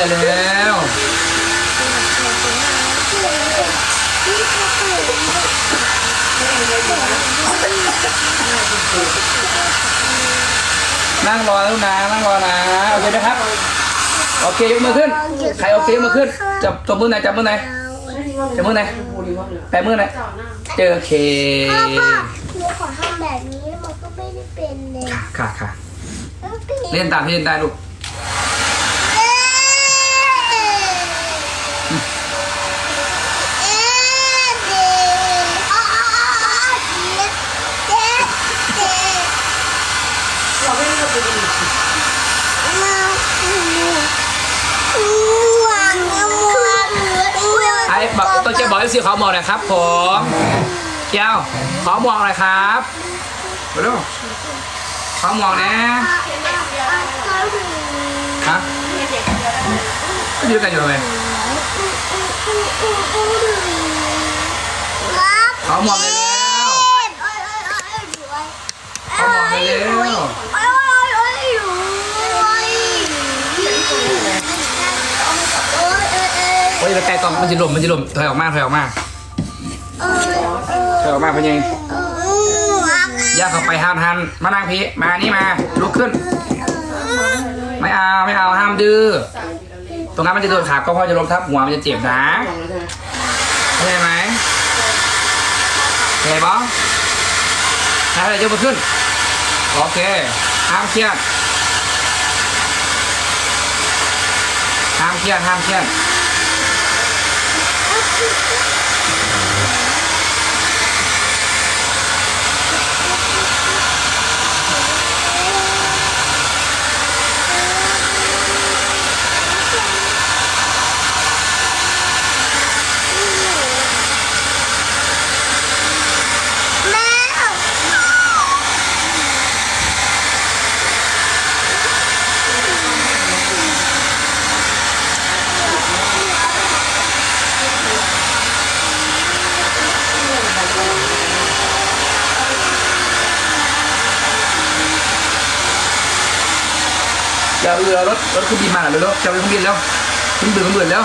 หน่อยแล้วนั่งรอแล้วนะนั่งรอนะโอเคไหมครับโอเคยกมือขึ้นใครโอเคยกมือขึ้นจับจับมือไหนอยจับมือไหนอยจับมือไหนอยแปะมือไหนอยเจอโอเคพ่อพ่อหนูขอทำแบบนี้มันก็ไม่ได้เป็นเลยค่ะค่ะมันเป็นเล่นตามที่เล่นได้ลูก เอ๊ะเอ๊ะเด็กอ๋ออ๋ออ๋ออ๋อเด็กเด็กเด็ก เรา ไม่ได้เราไปดูมาอืมวางน้ำมันวางไอ้บอกตัวเจ้าบอกให้สีขอหมอกหน่อยครับผมเจ้าขอหมอกหน่อยครับมาดูขอหมอกนะฮะก็อยู่กันอยู่เลยครับขอหมอกเลยแล้วขอหมอกเลยแล้ว โอ้ยไปไกลกล่องมันจะหล่มมันจะหล่มถอยออกมาถอยออกมาถอยออกมาเป็นยังย่าเข้าไปห้ามทันมานั่งพี่มานี่มาลุกขึ้น ไม่เอาไม่เอาห้ามดื้อตรงนั้นมันจะโดนขาก็พ่อจะล้มทับหัวมันจะเจ็บนะกล่องแล้วใช่ไหมเข้าใจไหมเข้าใจปะถ้าอะไรยกมือขึ้นโอเคห้ามเครียด เที่ยงห้ามเที่ยง จะเรือรถรถขึ้นบินมาหน่อยเร็วจะไปขึ้นบินแล้วขึ้นเบื่อขึ้นเบื่อแล้ว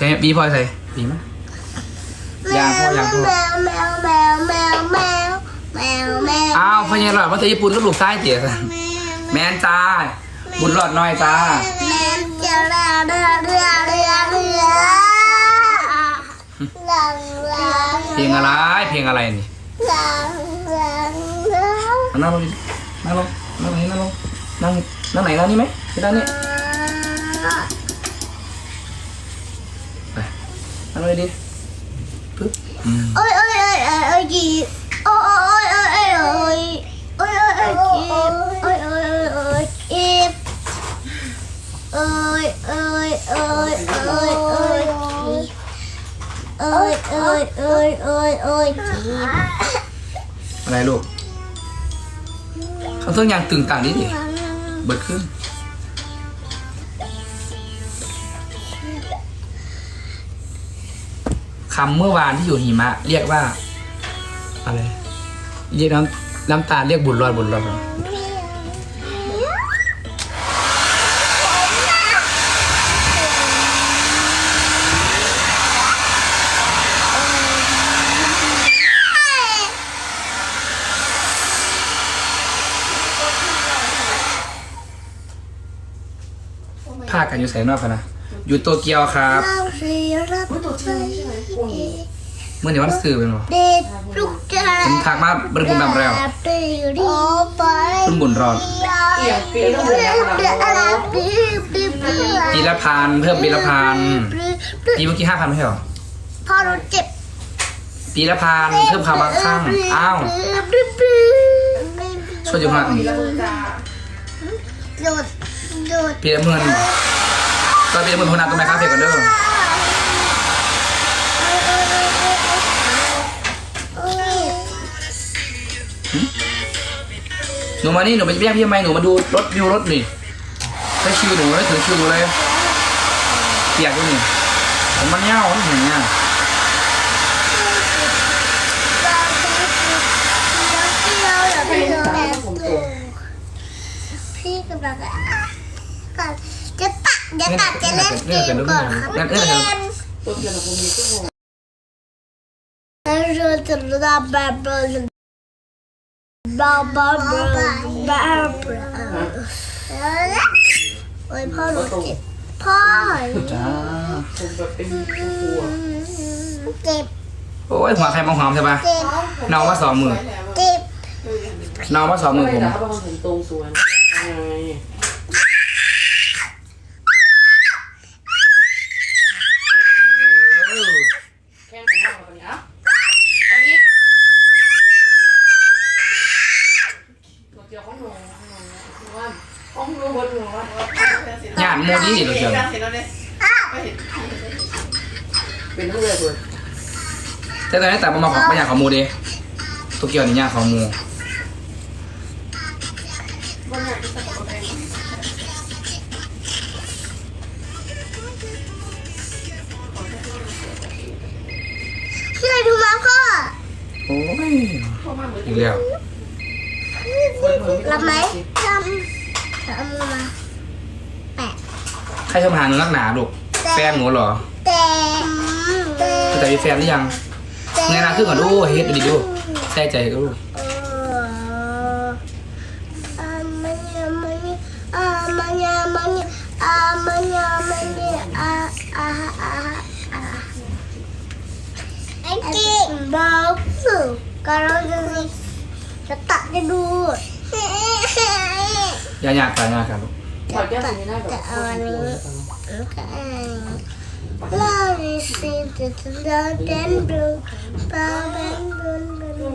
ช่บีพลอยใส่บีไหมยางพ่อยางพ่อแมวแมวแมวแมวแมวแมวแมวอ้าวพญาหลอดมาจากญี่ปุ่นก็ลูกใต้เตี๋ยสันแมนจ้าบุญหลอดน้อยจ้าแมวจะเรือเรือเรือเรือเรือหลังหลังเพลงอะไรเพลงอะไรนี่หลังหลังหลังเอานั่งลงดินั่งลงนั่งไหนนั่งลงนั่งนั่งไหนนั่งนี่ไหมที่ด้านนี้ อะไรดิปึ๊บโอ้ยโอ้ยโอ้ยโอ้ยโอ้ยจีโอ้ยโอ้ยโอ้ยโอ้ยโอ้ยโอ้ยโอ้ยจีโอ้ยโอ้ยโอ้ยจีโอ้ยโอ้ยโอ้ยโอ้ยโอ้ยจีโอ้ยโอ้ยโอ้ยโอ้ยโอ้ยจีอะไรลูกเขาต้องยังตึงต่างนิดดิเบิดขึ้น คำเมื่อวานที่อยู่หิมะ เรียกว่าอะไรเรียกน้ำน้ำตาลเรียกบุญรอดบุญรอดภาคกันอยู่ไสนอกกันนะ อยู่โตเกียวครับเราเรียรับอุ้ยตัวจริงใช่ไหมพวกนี้เมื่อเดี๋ยววันสื่อเป็นหรอเด็ดลูกจ้าผมทักมาบริบูรณ์แบบแล้วโอ้ไปคุณบุญรอดเกี่ยวปีต้องเดือนละปีละพันเพิ่มปีละพันปีเมื่อกี้ห้าพันไม่ใช่หรอพอเราเจ็บปีละพันเพิ่มคำบางข้างอ้าวช่วยอยู่ข้างหลังปีละหมื่น ก็นเป็นมือพนันตัวไมค้าเสร็จก่อนเด้อหนูมานี่หนูไปแย่งพี่ทำไมหนูมาดูรถวิวรถนี่ถ้าคิวหนูแล้ถือชิวหนูเลยเปียกดูนี่ผมมันเน่าผมเห็นเนี่ย ตัดจะตัดจะเล่นเกมก่อนครับเกมตัวเกียวกับผมมีก็งงเราจะรับแบบแบบแบบแบบโอ้ยพ่อหนูเจ็บพ่อจ้าผมแบบเป็นครูอะเจ็บโอ้ยหัวใครมาหอมใช่ปะเจ็บเนามาสองมือเจ็บเนามาสองมือไม่ผมแต่ถ้าบางคนผมตรงสวย แต่ตอนนี้แต่มาของมาอยากของโมเดตัวเกียวนี่ยากของโมพี่อะไรดูมาพ่อโอ้ยอีกแล้วรับไหมทำทำมาแปะใครชอบหาหนูนักหนาลูกแฟนหนูเหรอแต่แต่แต่มีแฟนหรือยัง ในอนาคตก่อนดูเฮ็ดดีดูใส่ใจก็ดูเอออามันยามันยาอามันยามันยาอามันยามันยาอาอาอาอาไอ้กิ๊กบอกสุการจะจะตัดจะดูอย่าอยากกันอยากกันลูกขอแก้วนี้ได้แบบลาลิซิจะจะเดินดูปาเบนบุนบุนนี่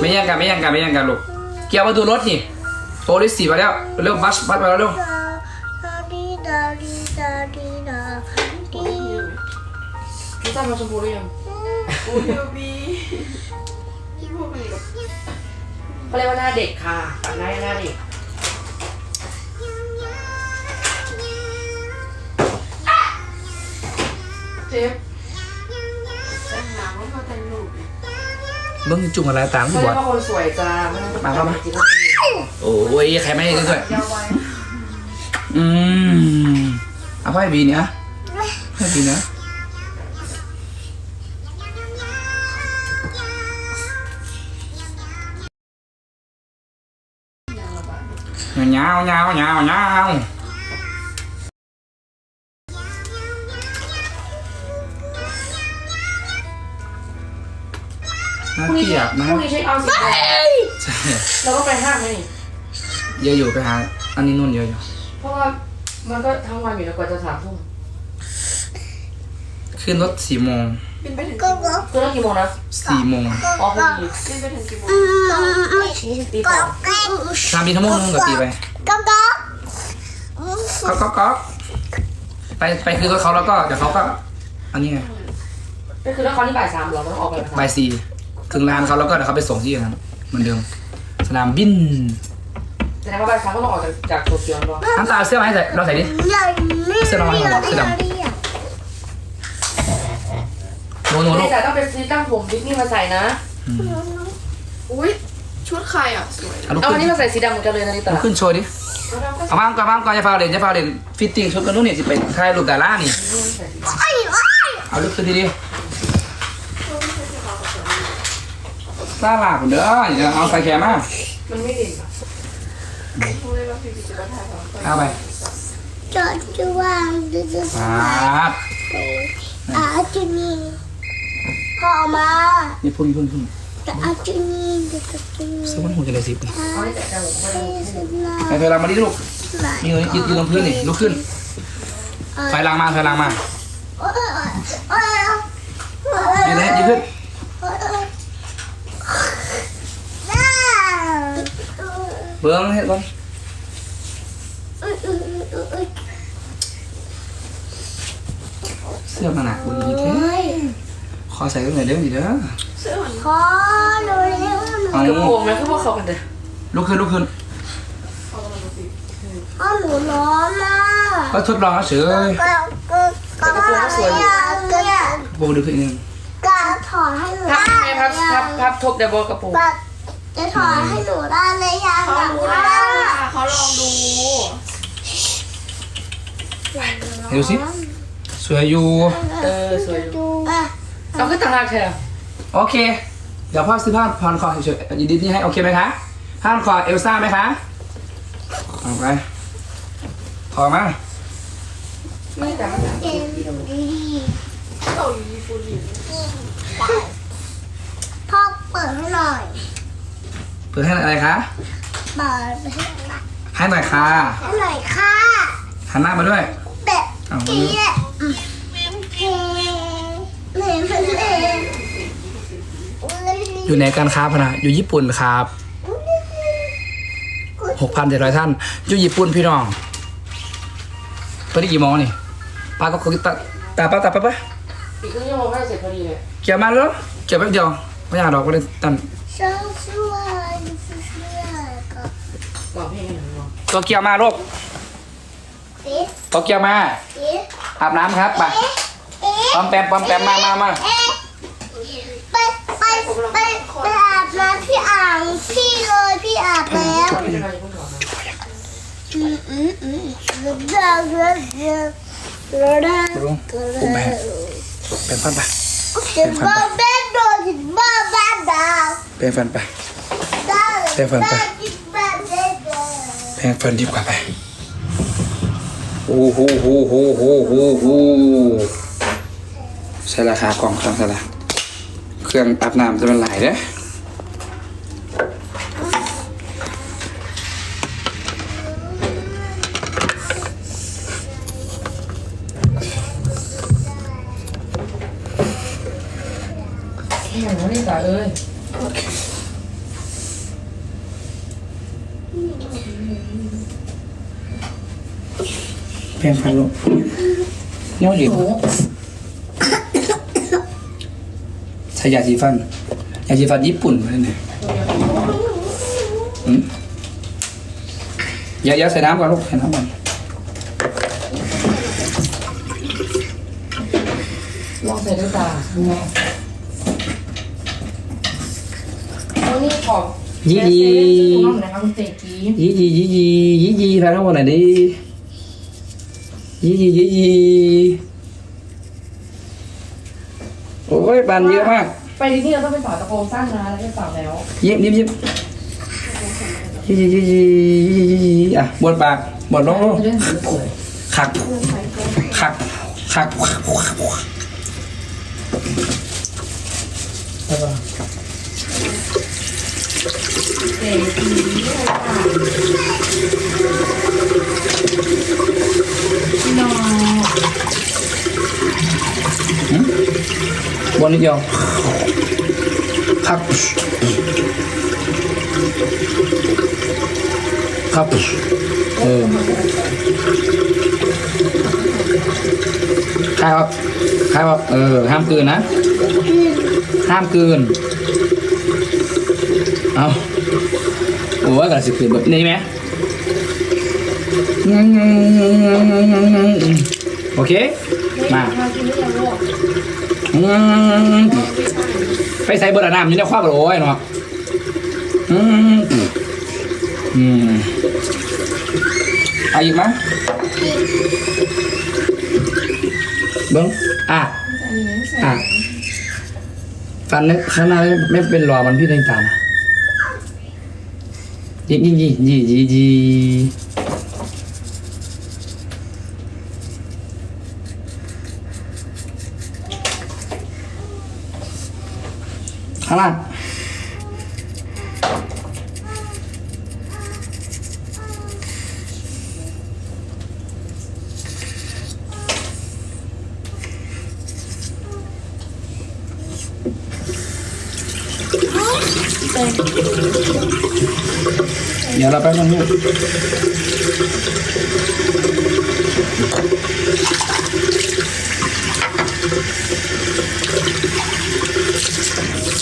ไม่แย่งกันไม่แย่งกันไม่แย่งกันลูกเกี่ยวมาดูรถนี่โปรลิสสี่มาแล้วเร็วบัสบัสมาแล้วเร็วดาดีดาดีดาดีดาดีพี่ตั้มมาชมพูหรือยังโอ้ยบีพี่พูดไปกับเขาเรียกว่าหน้าเด็กค่ะปัดหน้าหน้าเด็ก เจ็บแต่งหนังว่ามาแต่งหนุ่มเบิ้งจุ่มอะไรต่างเขาบเรีอยดกว่าคนสวยจ้าไม่ต้องมาเข้ามา โอ้ยใครไม่ให้ด้วยยาวไว้อืมเอาพ่อให้บีเนี่ยให้บีเนี่ยเงาเงาเงาเงา น่าพรุ่งนี้เกลียดนะพรุ่งนี้เช็คเอาท์สิบโมงใช่เราก็ไปห้างไหมนี่เยอะอยู่ไปหาอันนี้นู่นเยอะอยู่ เพราะว่ามันก็ทั้งวันอยู่นะกว่าจะสามทุ่มขึ้นรถสี่โมงบินไปถึงก็กี่โมก็งคือเลิกกี่โมงนะสี่โมงอ๋อพอดีบินไปถึงกี่โมงตีสองสามปีทั้งหมดนึงกับตีไปก็ก็ก็ก็ก็ไปไปคือรถเขาแล้วก็เดี๋ยวเขาก็อันนี้ไง ก็คือถ้าเขาที่บ่ายสามเราต้องออกไปบ่ายสามบ่ายสี่ ถึงร้านเขาแล้วก็เดี๋ยวเขาไปส่งที่นั้นเหมือนเดิม สนามบินแสดงว่าบ่ายสามก็ต้องออกจากจากโตเกียวแล้วน้ำตาลเสื้อมาให้ใส่เราใส่ดิใหญ่ไม่เสื้อน้อยเหรอเสื้อดำโนโนไม่ลูก แต่ต้องเป็นซีตั้งผมดิสนี่มาใส่นะอืมอุ้ยชุดใครอะ สวยเอาลูกเอาขึ้อันนนี้มาใส่สีดำเหมือนกันเลยนะนิตาลูกขึ้นโชว์ดิ เอามาก่อนมาก่อนอย่าฟาวเด่นอย่าฟาวเด่นฟิตติ้งชุดกันนู้นนี่สิไปถ่ายรูปดารานี่ไอ้ไอ้เอาลูกขึ้นดีดิ ซาลาผมเด้ออย่าเอาใส่แขนมามันไม่ด่นอะพูดเลยว่าพี่พี่จะมาถาของเอาไปจอดจะวางจะจะครับอาจุนีพอมานี่พุ่นพุ่นพุ่นจะอาจุนีจะจะจุนีสมันหูจะเลยสิบเอาให้แต่แต่ผมก็ได้สุดลาไปถอยหลังมาดิลูกนี่ยืนยืนตรงพื้นนี่ลุกขึ้นถอยหลังมาถอยหลังมาโอ้ยโอ้ยยืนเลยยืนขึ้น น้า เบิ้งเฮ็ดก่อนเสื้อมันหนักกว่านี้แท้ขขอใส่ตั้งแต่เรื่องนี้เด้อเสื้อมันขอหนูเร็วหนูเอากระโปรงไหมคือพวกเขากันเด้อลุกขึ้นลุกขึ้นเขากำลังมาสิขอหนูร้อนมากก็ทดลองเฉยก็ก็ก็ก็ก็โบดึกขึ้นอีกนึงก็ถอดให้หนูพับได้ไงพับพับพับทบเดบกระโปรงก็ จะถอดให้หนูได้เลยยังเขารู้แล้วค่ะเขาลองดู ดูสิ สวยอยู่ เออสวยอยู่ดูอะเอาขึ้นต่างหากแค่โอเค เดี๋ยวพ่อซื้อผ้าพันคอเฉยๆยินดีที่ให้โอเคไหมคะผ้าพันคอเอลซ่าไหมคะเอาไปถอดมาไม่แต่เก่งดีเกาหลีญี่ปุ่นอยู่พ่อเปิดให้หน่อย เปิดให้อะไรคะเปิดให้หน่อยให้หน่อยค่ะให้หน่อยค่ะหันหน้ามาด้วยแต่เอากี้อะอืมเพลงเพลงเพลงเพลงอยู่ไหนกันครับพะนะอยู่ญี่ปุ่นครับหกพันเจ็ดร้อยท่าน อยู่ญี่ปุ่นพี่น้องตอนนี้กี่โมงนี่ป้าก็คุยตาตาป้าตาป้าป้าอีกครึ่งชั่วโมงก็เสร็จพอดีเลยเกี่ยวมาแล้วเกี่ยวแป๊บเดียวไม่อยากดอกก็เลยตัน ช่วยช่วยช่วยก็ ต่อเพลงกันหนึ่งวัน ตัวเกี่ยวมาลูกเอ๊ะตัวเกี่ยวมาเอ๊ะอาบน้ำครับไปเอ๊ะปอมแปมปอมแปมมามามาเอ๊ะไปไปไปไปอาบน้ำพี่อ่างพี่เลยพี่อาบแล้วไม่เป็นไรอย่าเพิ่งถอดนะอืมอืมอืมเดี๋ยวเดี๋ยวเดี๋ยวเดี๋ยวเดี๋ยวเดี๋ยวลุงอุ้มไปแปรงฟันไปจะบ้าแม่โดนจะบ้าบ้าดาวแปรงฟันไปดาวเดี๋ยวฟังไปบ้ แพงฟันดีกว่าไปโอ้โหโหโหโหโหโหใช่ราคากล่องครื่องใช่ละเครื่องอาบน้ำจะเป็นหลายเด้อ แข่งวะนี่ตาเอ้ย แปรงฟันลูกเนี่ยหยิบใช้ยาสีฟันยาสีฟันญี่ปุ่นมาเนี่ยอืมอย่าอย่าใส่น้ำก่อนลูกใส่น้ำก่อนลองใส่ด้วยตาเอานี่ขอบยี่ยีน้องนะครับคุณเตกี้ยี่ยียี่ยียี่ยีพาทั้งหมดหน่อยดิ ยี่ยียี่ยีโอ้ยปันเยอะมาก ไปที่นี่เราต้องไปต่อตะโกนสั้นนะแล้วก็ต่อแล้วยิ้มยิ้มยิ้มยี่ยี่ยี่ยี่ยี่ยี่ยี่อะบดปากบดลงลงเรื่องสวยขักขักขักใช่ป่ะเตกี้น้อง บนนิดเดียวขักขักเออใครครับใครครับเออห้า มามเกินเบอร์อาณาอยังลูกอืมไปใส่เบอร์น้ำอยู่ในคว้าบโอ้ยเนาะอืมอืมเอาอีกมั้ยเบิ้งอะอะฟันเนี่ยข้างหน้าไม่เป็นรอมันพี่เล่นตามอะยี่งยี่ยี่ยี่ยี่ยี่ข้างล่ง เราไปบนึงลูก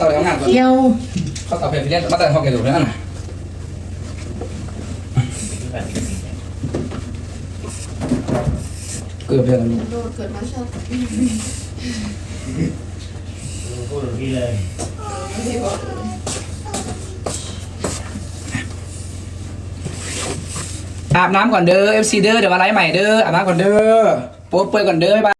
ต่อไปทำงานก่อนเที่ยวข้อต่อไปเรียนมาแต่ห้องแกดูแล้วนะเกือบเพื่อนลูกโดนเกิดมาชอ อาบน้ำก่อนเด้อ FC เด้อ เดี๋ยวมาไลฟ์ใหม่เด้อ อาบน้ำก่อนเด้อโป๊เปื่อยก่อนเด้อบ๊ายบาย